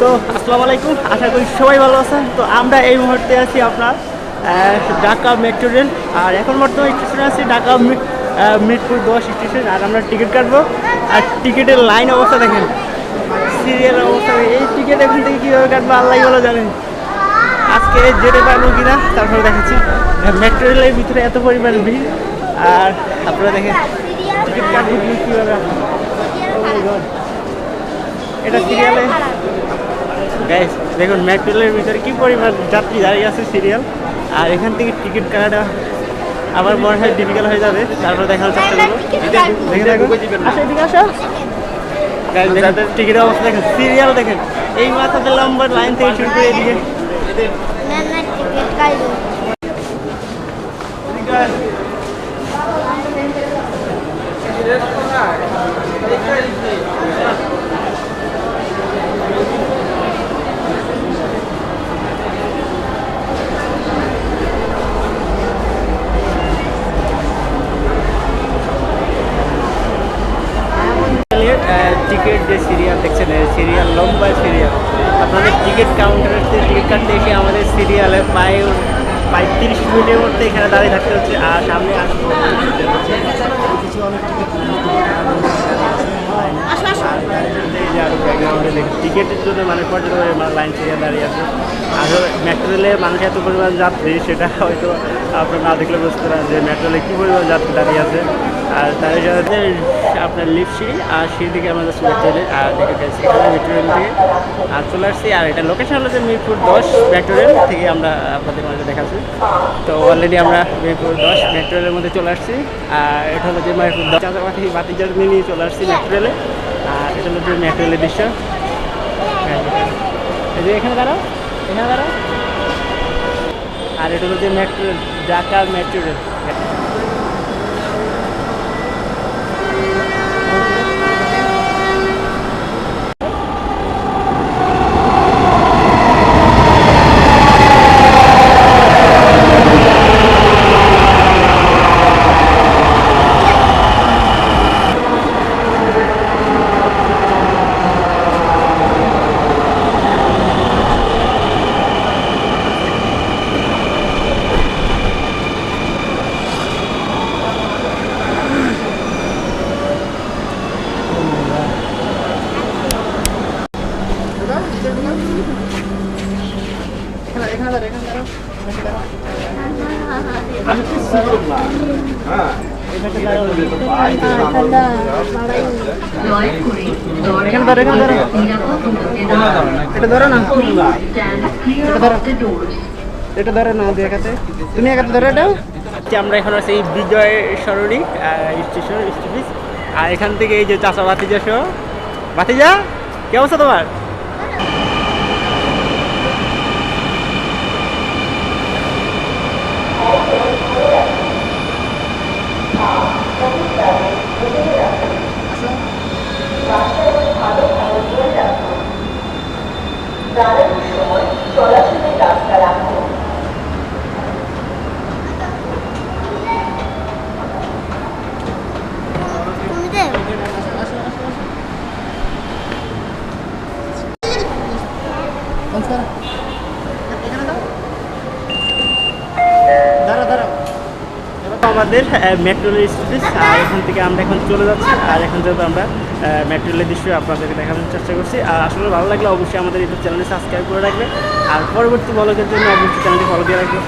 আসসালামু আলাইকুম। আশা করি সবাই ভালো আছেন। তো আমরা এই মুহূর্তে আছি আপনার ঢাকা মেট্রো রেল। আর এখন বর্তমানে স্টেশনে আছি ঢাকা মিরপুর দশ স্টেশন। আর আমরা টিকিট কাটবো। আর টিকিটের লাইন অবস্থা দেখেন। সিরিয়াল অবস্থা। এই টিকিট এখন থেকে কীভাবে কাটবো আল্লাহ ভালো জানেন। আজকে যেতে পারব কিনা, তারপরে দেখাচ্ছি। মেট্রো রেলের ভিতরে এত পরিমাণ ভিড়। আর আপনারা দেখেন, টিকিট কাটবো কীভাবে? Oh এটা সিরিয়ালে? গাইস দেখুন মেট্রো রেলের ভিতরে কি পরিমাণ যাত্রী দাঁড়িয়ে আছে সিরিয়াল আর এখান থেকে টিকিট কাটাটা আবার মনে হয় ডিফিকাল্ট হয়ে যাবে। তারপর দেখার চেষ্টা করব টিকিটের অবস্থা দেখেন সিরিয়াল দেখেন। এই মাথাতে লম্বা লাইন থেকে শুরু করে এদিকে। টিকিট যে সিরিয়াল দেখছেন সিরিয়াল লম্বা সিরিয়াল আপনাদের টিকিট কাউন্টারের টিকিট কাটতে এসে আমাদের সিরিয়ালে প্রায় প্রায় তিরিশ মিনিটের মধ্যে এখানে দাঁড়িয়ে থাকতে হচ্ছে আর সামনে টিকিটের জন্য মানে পর্যটক মানে লাইন সিরিয়াল দাঁড়িয়ে আছে। আর মেট্রো রেলে মানুষ এত পরিমাণ যাত্রী সেটা হয়তো আপনার না দেখলে বুঝতে পারেন যে মেট্রো রেলে কী পরিমাণ যাত্রী দাঁড়িয়ে আছে। আর তার সাথে আপনার লিফট সিঁড়ি আর সিঁড়ি থেকে আমাদের যাচ্ছি মেট্রো আর দেখে গেছি এখানে মেট্রোরেল থেকে আর চলে আসছি, আর এটা লোকেশন হলো যে মিরপুর দশ মেট্রো রেল থেকে আমরা আপনাদের মাঝে দেখাচ্ছি। তো অলরেডি আমরা মিরপুর দশ মেট্রো রেলের মধ্যে চলে আসছি, আর এটা হলো যে মিরপুর দশ চাঁচাপাতি বাতিজার নিয়ে চলে আসছি মেট্রো রেলে আর এটা হলো যে মেট্রো রেলের দৃশ্য। এই যে এখানে দাঁড়াও এখানে দাঁড়াও। আর এটা হলো যে মেট্রো ঢাকা মেট্রো রেল এটা ধরো না। এটা ধরো তুমি একাতে ধরো এটা যে আমরা এখন আছি বিজয় সরণি স্টেশন আর এখান থেকে এই যে চাষা বাতিজা সহ। বাতিজা কি অবস্থা তোমার? তুমি আমাদের মেট্রো স্টুডিস আর এখান থেকে আমরা এখন চলে যাচ্ছি। আর এখন যেহেতু আমরা মেট্রো রেলের দৃশ্য আপনাদেরকে দেখানোর চেষ্টা করছি। আর আসলে ভালো লাগলে অবশ্যই আমাদের ইউটিউব চ্যানেলটি সাবস্ক্রাইব করে রাখবে আর পরবর্তী ব্লগের জন্য অবশ্যই চ্যানেলটি ফলো দিয়ে রাখবে